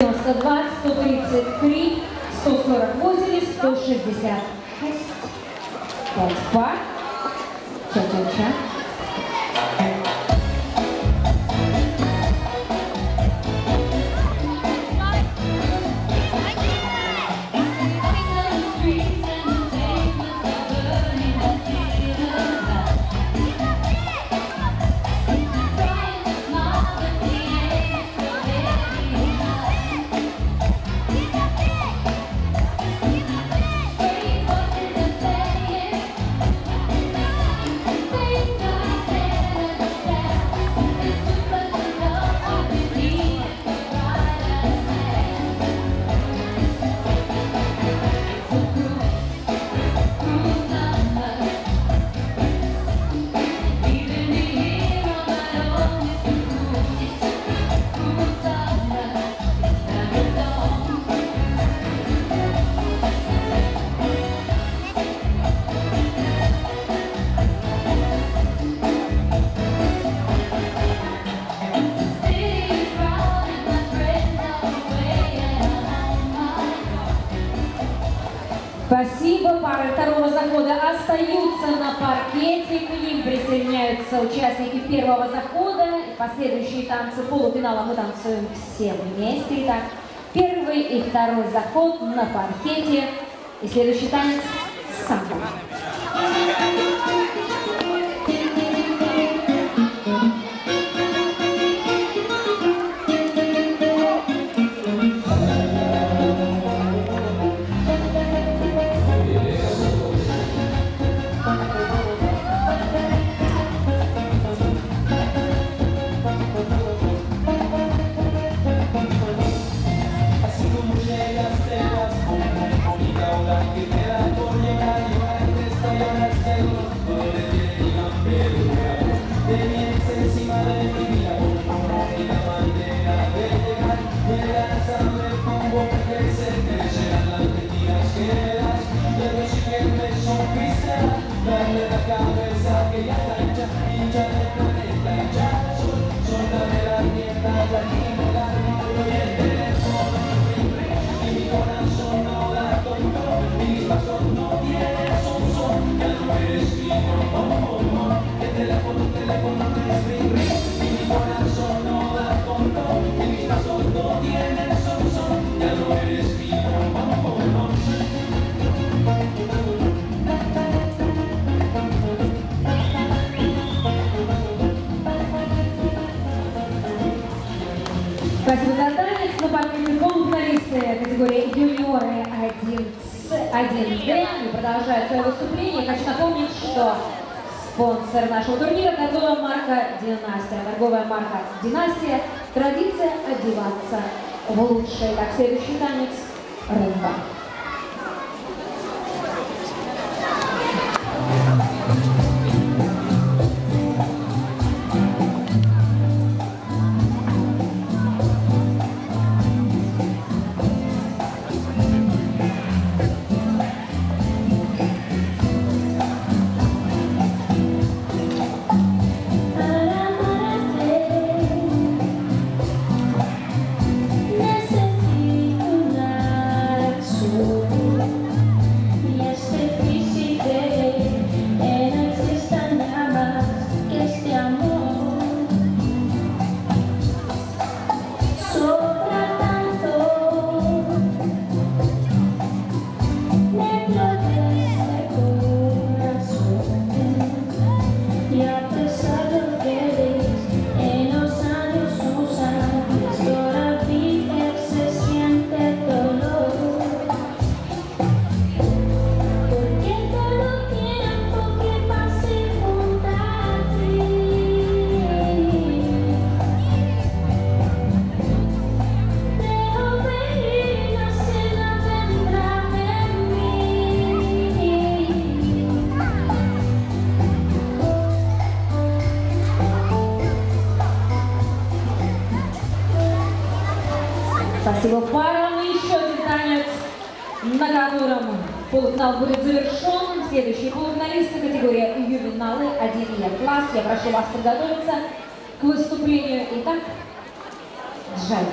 192, 133, 148 и 166. Пять пар. Ча-ча-ча. Спасибо. Пары второго захода остаются на паркете. К ним присоединяются участники первого захода. Последующие танцы полуфинала мы танцуем все вместе. Итак, первый и второй заход на паркете. И следующий танец – самбо. La cabeza que ya está Спасибо за танец. На паркете полуфиналисты категории юниоры 1 с 1D. Они продолжают свое выступление. Хочу напомнить, что спонсор нашего турнира – торговая марка «Династия». Торговая марка «Династия» – традиция одеваться в лучшее. Так, следующий танец – румба. Para Yeah. Спасибо. Пара ну, еще один танец, на котором полуфинал будет завершен. Следующие полуфиналисты категория ювеналы 1 лет класс. Я прошу вас подготовиться к выступлению. Итак, джайв.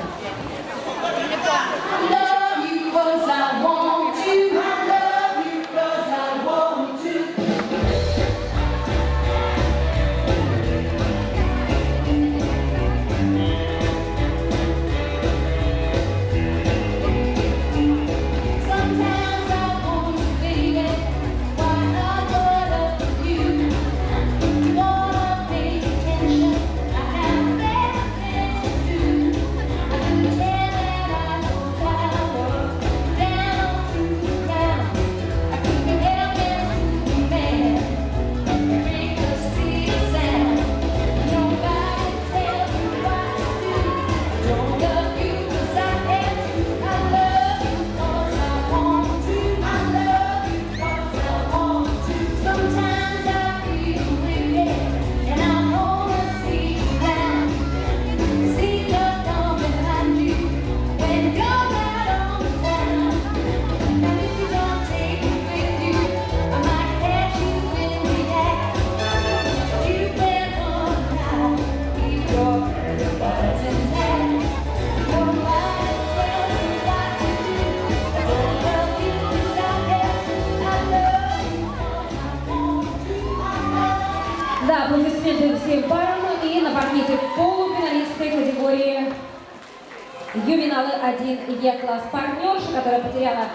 номиналы 1 Е-класс партнерша, которая потеряла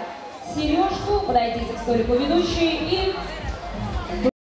сережку. Подойдите к столику ведущей и